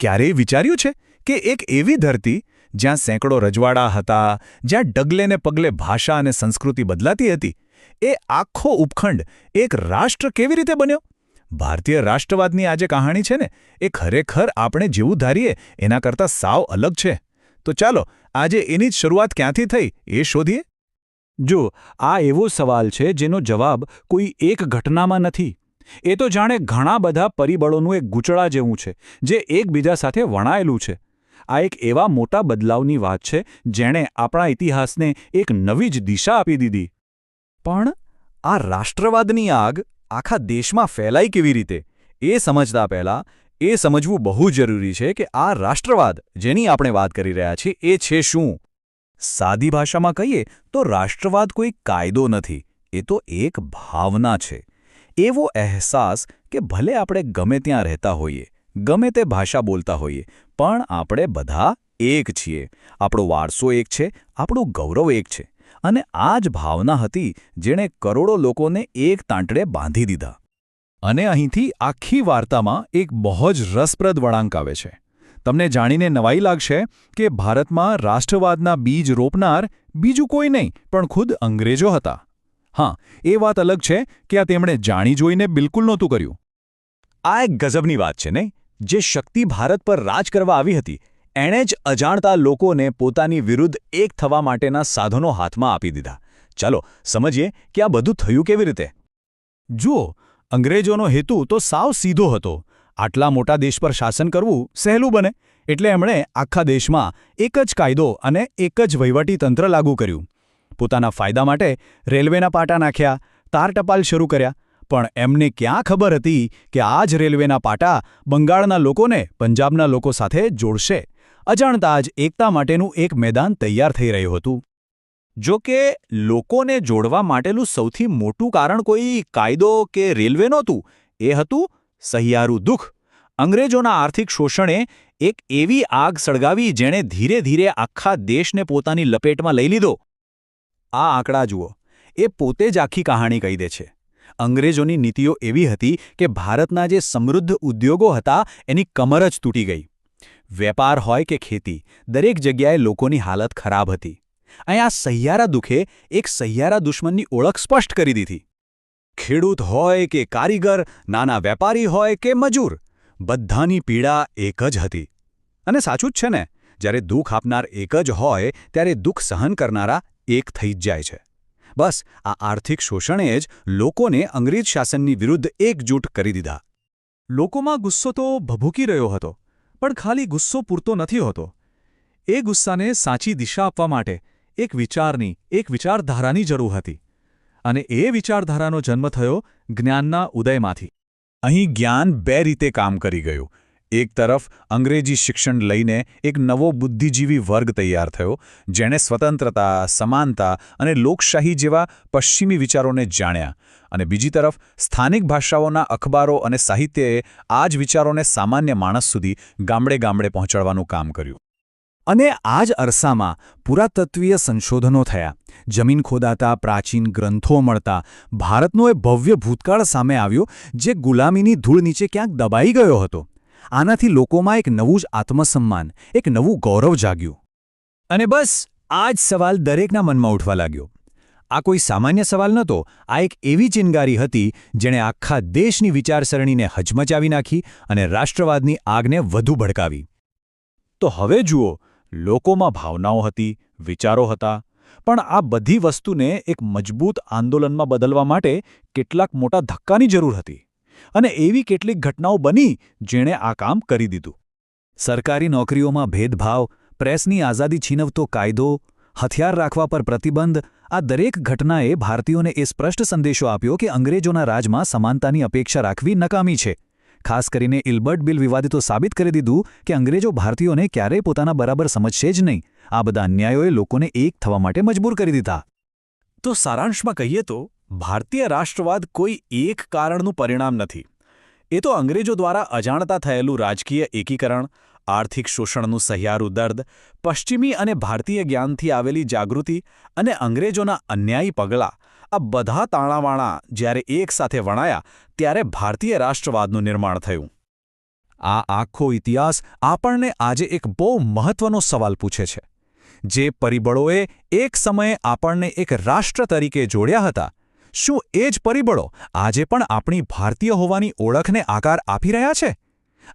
ક્યારેય વિચાર્યું છે કે એક એવી ધરતી જ્યાં સેંકડો રજવાડા હતા, જ્યાં ડગલેને પગલે ભાષા અને સંસ્કૃતિ બદલાતી હતી, એ આખો ઉપખંડ એક રાષ્ટ્ર કેવી રીતે બન્યો? ભારતીય રાષ્ટ્રવાદની આ જે કહાણી છે ને, એ ખરેખર આપણે જેવું ધારીએ, એના કરતાં સાવ અલગ છે. તો ચાલો, આજે એની જ શરૂઆત ક્યાંથી થઈ, એ શોધીએ? જો, આ એવો સવાલ છે જેનો જવાબ કોઈ એક ઘટનામાં નથી. એ તો જાણે ઘણા બધા પરિબળોનું એક ગૂંચળા જેવું છે, જે એકબીજા સાથે વણાયેલું છે. આ એક એવા મોટા બદલાવની વાત છે, જેણે આપણા ઇતિહાસને એક નવી જ દિશા આપી દીધી. પણ આ રાષ્ટ્રવાદની આગ આખા દેશમાં ફેલાઈ કેવી રીતે? એ સમજતા પહેલા એ સમજવું બહુ જરૂરી છે કે આ રાષ્ટ્રવાદ જેની આપણે વાત કરી રહ્યા છીએ એ છે શું? સાદી ભાષામાં કહીએ તો રાષ્ટ્રવાદ કોઈ કાયદો નથી, એ તો એક ભાવના છે. એવો અહેસાસ કે ભલે આપણે ગમે ત્યાં રહેતા હોઈએ, ગમે તે ભાષા બોલતા હોઈએ, પણ આપણે બધા એક છીએ. આપણો વારસો એક છે, આપણું ગૌરવ એક છે. અને આ જ ભાવના હતી જેણે કરોડો લોકોને એક તાંટડે બાંધી દીધા. અને અહીંથી આખી વાર્તામાં એક બહુ જ રસપ્રદ વળાંક આવે છે. તમને જાણીને નવાઈ લાગશે કે ભારતમાં રાષ્ટ્રવાદના બીજ રોપનાર બીજું કોઈ નહીં, પણ ખુદ અંગ્રેજો હતા. હા, એ વાત અલગ છે કે આ તેમણે જાણી જોઈને બિલકુલ નહોતું કર્યું. આ એક ગજબની વાત છે, નહીં? જે શક્તિ ભારત પર રાજ કરવા આવી હતી, એણે જ અજાણતા લોકોને પોતાની વિરુદ્ધ એક થવા માટેના સાધનો હાથમાં આપી દીધા. ચાલો, સમજીએ કે આ બધું થયું કેવી રીતે? જુઓ, અંગ્રેજોનો હેતુ તો સાવ સીધો હતો. આટલા મોટા દેશ પર શાસન કરવું સહેલું બને, એટલે એમણે આખા દેશમાં એક જ કાયદો અને એક જ વહીવટીતંત્ર લાગુ કર્યું. પોતાના ફાયદા માટે રેલવેના પાટા નાખ્યા, તાર ટપાલ શરૂ કર્યા. પણ એમને ક્યાં ખબર હતી કે આ જ રેલવેના પાટા બંગાળના લોકોને પંજાબના લોકો સાથે જોડશે? અજાણતા જ એકતા માટેનું એક મેદાન તૈયાર થઈ રહ્યું હતું. જો કે, લોકોને જોડવા માટેનું સૌથી મોટું કારણ કોઈ કાયદો કે રેલવે નહોતું. એ હતું સહિયારું દુઃખ. અંગ્રેજોના આર્થિક શોષણે એક એવી આગ સળગાવી જેણે ધીરે ધીરે આખા દેશને પોતાની લપેટમાં લઈ લીધો. આ આંકડા જુઓ. એ પોતે જ આખી કહાણી કહી દે છે. અંગ્રેજોની નીતિઓ એવી હતી કે ભારતના જે સમૃદ્ધ ઉદ્યોગો હતા એની કમર જ તૂટી ગઈ. વેપાર હોય કે ખેતી, દરેક જગ્યાએ લોકોની હાલત ખરાબ હતી. અહીં આ સહિયારા દુઃખે એક સહિયારા દુશ્મનની ઓળખ સ્પષ્ટ કરી દીધી. ખેડૂત હોય કે કારીગર, નાના વેપારી હોય કે મજૂર, બધાની પીડા એક જ હતી. અને સાચું જ છે ને, જ્યારે દુઃખ આપનાર એક જ હોય, ત્યારે દુઃખ સહન કરનારા એક થઈ જ જાય છે. બસ, આ આર્થિક શોષણે જ લોકોને અંગ્રેજ શાસનની વિરુદ્ધ એકજૂટ કરી દીધા. લોકોમાં ગુસ્સો તો ભભૂકી રહ્યો હતો, પણ ખાલી ગુસ્સો પૂરતો નથી હોતો. એ ગુસ્સાને સાચી દિશા આપવા માટે એક વિચારની, એક વિચારધારાની જરૂર હતી. અને એ વિચારધારાનો જન્મ થયો જ્ઞાનના ઉદયમાંથી. અહીં જ્ઞાન બે રીતે કામ કરી ગયું. એક તરફ અંગ્રેજી શિક્ષણ લઈને એક નવો બુદ્ધિજીવી વર્ગ તૈયાર થયો, જેણે સ્વતંત્રતા, સમાનતા અને લોકશાહી જેવા પશ્ચિમી વિચારોને જાણ્યા અને બીજી તરફ સ્થાનિક ભાષાઓના અખબારો અને સાહિત્યએ આ જ વિચારોને સામાન્ય માણસ સુધી ગામડે ગામડે પહોંચાડવાનું કામ કર્યું. અને આ જ અરસામાં પુરાતત્વીય સંશોધનો થયા. જમીન ખોદાતા, પ્રાચીન ગ્રંથો મળતા, ભારતનો એ ભવ્ય ભૂતકાળ સામે આવ્યો, જે ગુલામીની ધૂળ નીચે ક્યાંક દબાઈ ગયો હતો. આનાથી લોકોમાં એક નવું જ આત્મસન્માન, એક નવું ગૌરવ જાગ્યું. અને બસ, આ જ સવાલ દરેકના મનમાં ઉઠવા લાગ્યો. આ કોઈ સામાન્ય સવાલ નહોતો, આ એક એવી ચિનગારી હતી, જેણે આખા દેશની વિચારસરણીને હચમચાવી નાખી અને રાષ્ટ્રવાદની આગને વધુ ભડકાવી. તો હવે જુઓ, લોકોમાં ભાવનાઓ હતી, વિચારો હતા, પણ આ બધી વસ્તુને એક મજબૂત આંદોલનમાં બદલવા માટે કેટલાક મોટા ધક્કાની જરૂર હતી. અને એવી કેટલીક ઘટનાઓ બની જેણે આ કામ કરી દીધું. સરકારી નોકરીઓમાં ભેદભાવ, પ્રેસની આઝાદી છીનવતો કાયદો, હથિયાર રાખવા પર પ્રતિબંધ, આ દરેક ઘટનાએ ભારતીયોને એ સ્પષ્ટ સંદેશો આપ્યો કે અંગ્રેજોના રાજમાં સમાનતાની અપેક્ષા રાખવી નકામી છે. ખાસ કરીને ઇલ્બર્ટ બિલ વિવાદે તો સાબિત કરી દીધું કે અંગ્રેજો ભારતીયોને ક્યારેય પોતાના બરાબર સમજશે જ નહીં. આ બધા અન્યાયોએ લોકોને એક થવા માટે મજબૂર કરી દીધા. તો સારાંશમાં કહીએ તો ભારતીય રાષ્ટ્રવાદ કોઈ એક કારણનું પરિણામ નથી. એ તો અંગ્રેજો દ્વારા અજાણતા થયેલું રાજકીય એકીકરણ, આર્થિક શોષણનું સહિયારું દર્દ, પશ્ચિમી અને ભારતીય જ્ઞાનથી આવેલી જાગૃતિ અને અંગ્રેજોના અન્યાયી પગલાં, આ બધા તાણાવાણા જ્યારે એકસાથે વણાયા ત્યારે ભારતીય રાષ્ટ્રવાદનું નિર્માણ થયું. આ આખો ઇતિહાસ આપણને આજે એક બહુ મહત્વનો સવાલ પૂછે છે. જે પરિબળોએ એક સમયે આપણને એક રાષ્ટ્ર તરીકે જોડ્યા હતા શું એ જ પરિબળો આજે પણ આપણી ભારતીય હોવાની ઓળખને આકાર આપી રહ્યા છે?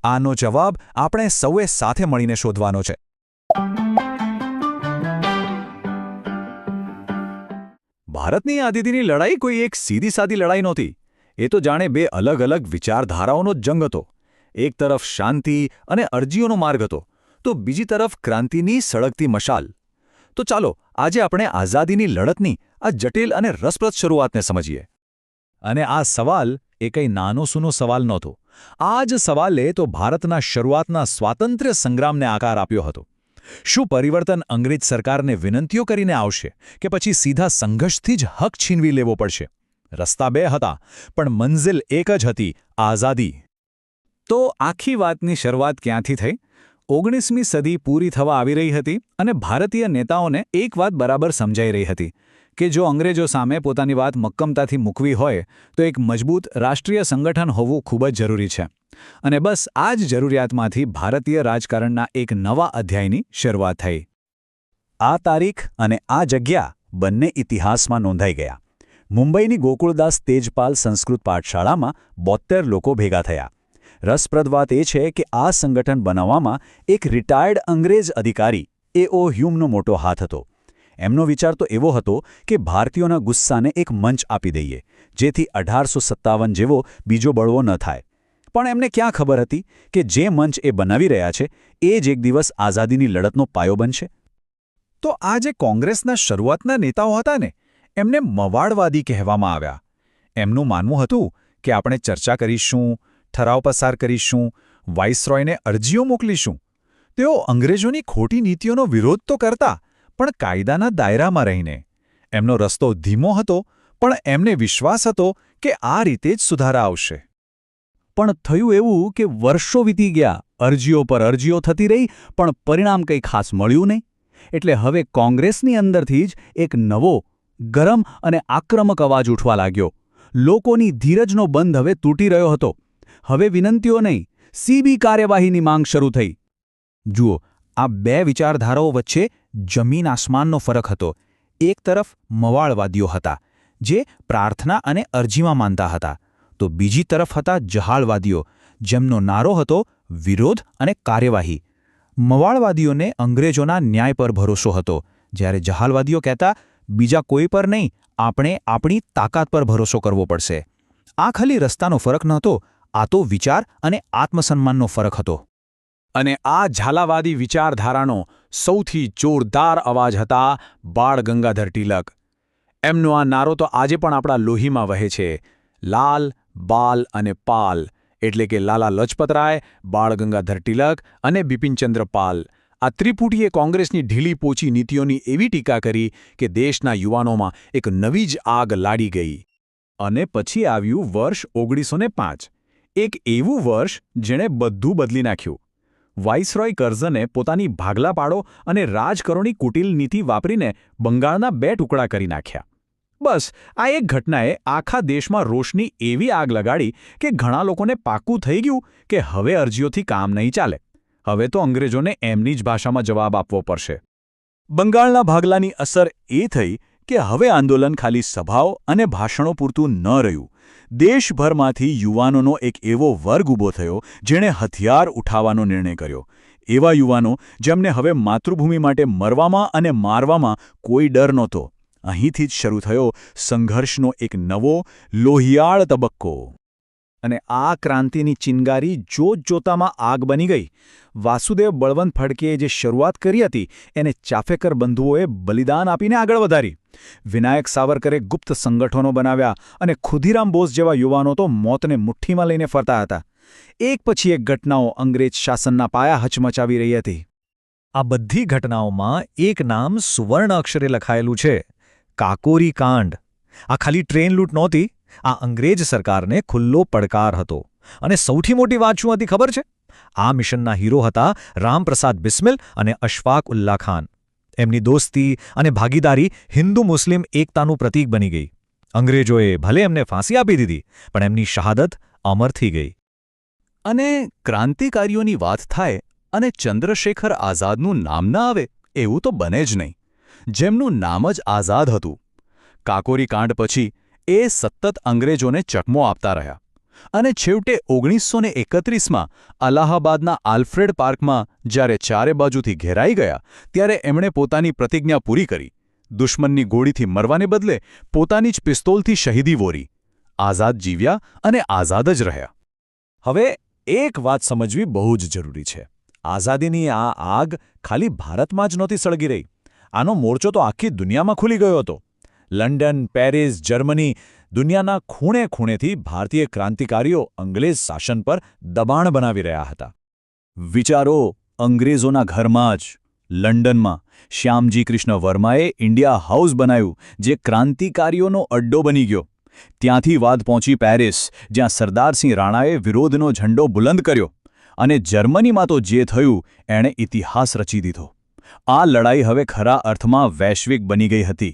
આનો જવાબ આપણે સૌએ સાથે મળીને શોધવાનો છે. ભારતની આદિદીની લડાઈ કોઈ એક સીધી સાદી લડાઈ નહોતી. એ તો જાણે બે અલગ અલગ વિચારધારાઓનો જંગ હતો. એક તરફ શાંતિ અને અરજીઓનો માર્ગ હતો, તો બીજી તરફ ક્રાંતિની સળગતી મશાલ. તો ચાલો, આજે આપણે આઝાદીની લડતની આ જટિલ અને રસપ્રદ શરૂઆતને સમજીએ. અને આ સવાલ એ કંઈ નાનો સૂનો સવાલ નહોતો. આ જ સવાલે તો ભારતના શરૂઆતના સ્વાતંત્ર્ય સંગ્રામને આકાર આપ્યો હતો. શું પરિવર્તન અંગ્રેજ સરકારને વિનંતીઓ કરીને આવશે કે પછી સીધા સંઘર્ષથી જ હક છીનવી લેવો પડશે? રસ્તા બે હતા, પણ મંઝિલ એક જ હતી, આઝાદી. તો આખી વાતની શરૂઆત ક્યાંથી થઈ? ઓગણીસમી સદી પૂરી થવા આવી રહી હતી અને ભારતીય નેતાઓને એક વાત બરાબર સમજાઈ રહી હતી. કે જો અંગ્રેજો સામે પોતાની વાત મક્કમતાથી મૂકવી હોય, તો એક મજબૂત રાષ્ટ્રીય સંગઠન હોવું ખૂબ જ જરૂરી છે. અને બસ આ જ જરૂરિયાતમાંથી ભારતીય રાજકારણના એક નવા અધ્યાયની શરૂઆત થઈ. આ તારીખ અને આ જગ્યા બંને ઇતિહાસમાં નોંધાઈ ગયા. મુંબઈની ગોકુળદાસ તેજપાલ સંસ્કૃત પાઠશાળામાં બોત્તેર લોકો ભેગા થયા. રસપ્રદ વાત એ છે કે આ સંગઠન બનાવવામાં એક રિટાયર્ડ અંગ્રેજ અધિકારી એઓ હ્યુમનો મોટો હાથ હતો. એમનો વિચાર તો એવો હતો કે ભારતીયોના ગુસ્સાને એક મંચ આપી દઈએ, જેથી અઢારસો સત્તાવન જેવો બીજો બળવો ન થાય. પણ એમને ક્યાં ખબર હતી કે જે મંચ એ બનાવી રહ્યા છે, એ જ એક દિવસ આઝાદીની લડતનો પાયો બનશે? તો આ જે કોંગ્રેસના શરૂઆતના નેતાઓ હતા ને, એમને મવાડવાદી કહેવામાં આવ્યા. એમનું માનવું હતું કે આપણે ચર્ચા કરીશું, ઠરાવ પસાર કરીશું, વાઇસરોયને અરજીઓ મોકલીશું. તેઓ અંગ્રેજોની ખોટી નીતિઓનો વિરોધ તો કરતા પણ કાયદાના દાયરામાં રહીને. એમનો રસ્તો ધીમો હતો, પણ એમને વિશ્વાસ હતો કે આ રીતે જ સુધારા આવશે. પણ થયું એવું કે વર્ષો વીતી ગયા, અરજીઓ પર અરજીઓ થતી રહી, પણ પરિણામ કંઈ ખાસ મળ્યું નહીં. એટલે હવે કોંગ્રેસની અંદરથી જ એક નવો, ગરમ અને આક્રમક અવાજ ઉઠવા લાગ્યો. લોકોની ધીરજનો બંધ હવે તૂટી રહ્યો હતો. હવે વિનંતીઓ નહીં, સીબી કાર્યવાહીની માંગ શરૂ થઈ. જુઓ, આ બે વિચારધારાઓ વચ્ચે જમીન આસમાનનો ફરક હતો. એક તરફ મવાળવાદીઓ હતા, જે પ્રાર્થના અને અરજીમાં માનતા હતા. તો બીજી તરફ હતા જહાળવાદીઓ, જેમનો નારો હતો વિરોધ અને કાર્યવાહી. મવાળવાદીઓને અંગ્રેજોના ન્યાય પર ભરોસો હતો. જ્યારે જહાલવાદીઓ કહેતા, બીજા કોઈ પર નહીં, આપણે આપણી તાકાત પર ભરોસો કરવો પડશે. આ ખાલી રસ્તાનો ફરક નહોતો, આ તો વિચાર અને આત્મસન્માનનો ફરક હતો. અને આ ઝાલાવાદી વિચારધારાનો સૌથી જોરદાર અવાજ હતા બાળ ગંગાધર તિલક. એમનો આ નારો તો આજે પણ આપણા લોહીમાં વહે છે. લાલ, બાલ અને પાલ એટલે કે લાલા લજપતરાય, બાળ ગંગાધર તિલક અને બિપિનચંદ્ર પાલ. આ ત્રિપુટીએ કોંગ્રેસની ઢીલી પોચી નીતિઓની એવી ટીકા કરી કે દેશના યુવાનોમાં એક નવી જ આગ લાડી ગઈ. અને પછી આવ્યું વર્ષ ઓગણીસો એક એવું વર્ષ જેણે બધું બદલી નાખ્યું. વાઇસરોય કર્ઝને પોતાની ભાગલા પાડો અને રાજકરોની કુટિલ નીતિ વાપરીને બંગાળના બે ટુકડા કરી નાખ્યા. બસ, આ એક ઘટનાએ આખા દેશમાં રોશની એવી આગ લગાડી કે ઘણા લોકોને પાક્કું થઈ ગયું કે હવે અરજીઓથી કામ નહીં ચાલે. હવે તો અંગ્રેજોને એમની જ ભાષામાં જવાબ આપવો પડશે. બંગાળના ભાગલાની અસર એ થઈ કે હવે આંદોલન ખાલી સભાઓ અને ભાષણો પૂરતું ન રહ્યું. દેશભરમાંથી યુવાનોનો એક એવો વર્ગ ઊભો થયો જેણે હથિયાર ઉઠાવવાનો નિર્ણય કર્યો. એવા યુવાનો જેમને હવે માતૃભૂમિ માટે મરવામાં અને મારવામાં કોઈ ડર નહોતો. અહીંથી જ શરૂ થયો સંઘર્ષનો એક નવો લોહિયાળ તબક્કો. અને આ ક્રાંતિની ચિનગારી જોતજોતામાં આગ બની ગઈ. વાસુદેવ બળવંત ફડકેએ જે શરૂઆત કરી હતી, એને ચાફેકર બંધુઓએ બલિદાન આપીને આગળ વધારી. વિનાયક સાવરકરે ગુપ્ત સંગઠનો બનાવ્યા અને ખુદીરામ બોઝ જેવા યુવાનો તો મોતને મુઠ્ઠીમાં લઈને ફરતા હતા. એક પછી એક ઘટનાઓ અંગ્રેજ શાસનના પાયા હચમચાવી રહી હતી. આ બધી ઘટનાઓમાં એક નામ સુવર્ણ અક્ષરે લખાયેલું છે, કાકોરી કાંડ. આ ખાલી ટ્રેન લૂંટ નહોતી આ અંગ્રેજ સરકારને ખુલ્લો પડકાર હતો. અને સૌથી મોટી વાત શું હતી ખબર છે? આ મિશનના હીરો હતા રામપ્રસાદ બિસ્મિલ અને અશફાક ઉલ્લા ખાન. એમની દોસ્તી અને ભાગીદારી હિન્દુ મુસ્લિમ એકતાનું પ્રતીક બની ગઈ. અંગ્રેજોએ ભલે એમને ફાંસી આપી દીધી, પણ એમની શહાદત અમર થઈ ગઈ. અને ક્રાંતિકારીઓની વાત થાય અને ચંદ્રશેખર આઝાદનું નામ ન આવે, એવું તો બને જ નહીં. જેમનું નામ જ આઝાદ હતું. કાકોરી કાંડ પછી એ સતત અંગ્રેજોને ચકમો આપતા રહ્યા. અને છેવટે ઓગણીસો ને એકત્રીસમાં અલાહાબાદના આલ્ફ્રેડ પાર્કમાં જ્યારે ચારે બાજુથી ઘેરાઈ ગયા, ત્યારે એમણે પોતાની પ્રતિજ્ઞા પૂરી કરી. દુશ્મનની ગોળીથી મરવાને બદલે પોતાની જ પિસ્તોલથી શહીદી વોરી. આઝાદ જીવ્યા અને આઝાદ જ રહ્યા. હવે એક વાત સમજવી બહુ જ જરૂરી છે. આઝાદીની આ આગ ખાલી ભારતમાં જ નહોતી સળગી રહી. આનો મોરચો તો આખી દુનિયામાં ખુલી ગયો હતો. લંડન, પેરિસ, જર્મની દુનિયાના ખૂણે ખૂણેથી ભારતીય ક્રાંતિકારીઓ અંગ્રેજ શાસન પર દબાણ બનાવી રહ્યા હતા. વિચારો અંગ્રેજોના ઘરમાં જ. લંડનમાં શ્યામજી કૃષ્ણ વર્માએ ઇન્ડિયા હાઉસ બનાવ્યું, જે ક્રાંતિકારીઓનો અડ્ડો બની ગયો. ત્યાંથી વાત પહોંચી પેરિસ, જ્યાં સરદારસિંહ રાણાએ વિરોધનો ઝંડો બુલંદ કર્યો અને જર્મનીમાં તો જે થયું, એણે ઇતિહાસ રચી દીધો. આ લડાઈ હવે ખરા અર્થમાં વૈશ્વિક બની ગઈ હતી.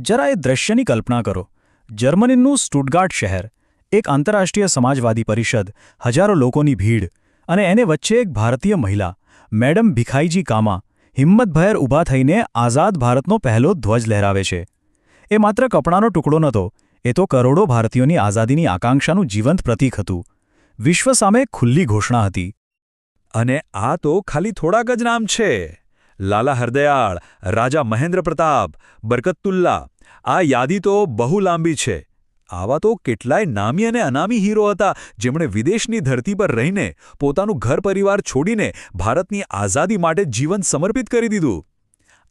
જરા એ દ્રશ્યની કલ્પના કરો. જર્મનીનું સ્ટુટગાર્ટ શહેર, એક આંતરરાષ્ટ્રીય સમાજવાદી પરિષદ, હજારો લોકોની ભીડ અને એને વચ્ચે એક ભારતીય મહિલા, મેડમ ભિખાઈજી કામા, હિંમતભેર ઊભા થઈને આઝાદ ભારતનો પહેલો ધ્વજ લહેરાવે છે. એ માત્ર કપડાનો ટુકડો નહોતો, એ તો કરોડો ભારતીયોની આઝાદીની આકાંક્ષાનું જીવંત પ્રતીક હતું. વિશ્વ સામે ખુલ્લી ઘોષણા હતી. અને આ તો ખાલી થોડાક જ નામ છે. લાલા હરદયાળ, રાજા મહેન્દ્ર પ્રતાપ, બરકતુલ્લા, આ યાદી તો બહુ લાંબી છે. આવા તો કેટલાય નામી અને અનામી હીરો હતા, જેમણે વિદેશની ધરતી પર રહીને પોતાનું ઘર પરિવાર છોડીને ભારતની આઝાદી માટે જીવન સમર્પિત કરી દીધું.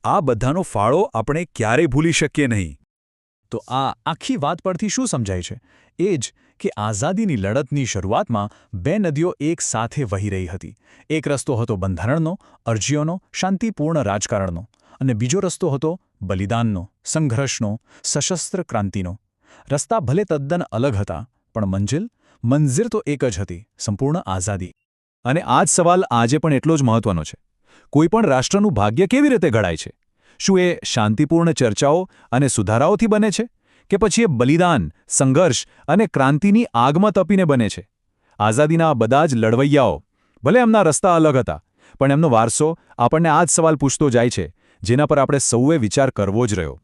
આ બધાનો ફાળો આપણે ક્યારેય ભૂલી શકીએ નહીં. તો આ આખી વાત પરથી શું સમજાય છે? એ જ કે આઝાદીની લડતની શરૂઆતમાં બે નદીઓ એક સાથે વહી રહી હતી. એક રસ્તો હતો બંધારણનો, અરજીઓનો, શાંતિપૂર્ણ રાજકારણનો અને બીજો રસ્તો હતો બલિદાનનો, સંઘર્ષનો, સશસ્ત્ર ક્રાંતિનો. રસ્તા ભલે તદ્દન અલગ હતા, પણ મંજિલ મંજિર તો એક જ હતી, સંપૂર્ણ આઝાદી. અને આ જ સવાલ આજે પણ એટલો જ મહત્વનો છે. કોઈપણ રાષ્ટ્રનું ભાગ્ય કેવી રીતે ઘડાય છે? શું એ શાંતિપૂર્ણ ચર્ચાઓ અને સુધારાઓથી બને છે? કે પછી એ બલિદાન, સંઘર્ષ અને ક્રાંતિની આગમાં તપીને બને છે. આઝાદીના આ બધા જ લડવૈયાઓ, ભલે એમના રસ્તા અલગ હતા, પણ એમનો વારસો આપણને આ જ સવાલ પૂછતો જાય છે, જેના પર આપણે સૌએ વિચાર કરવો જ રહ્યો.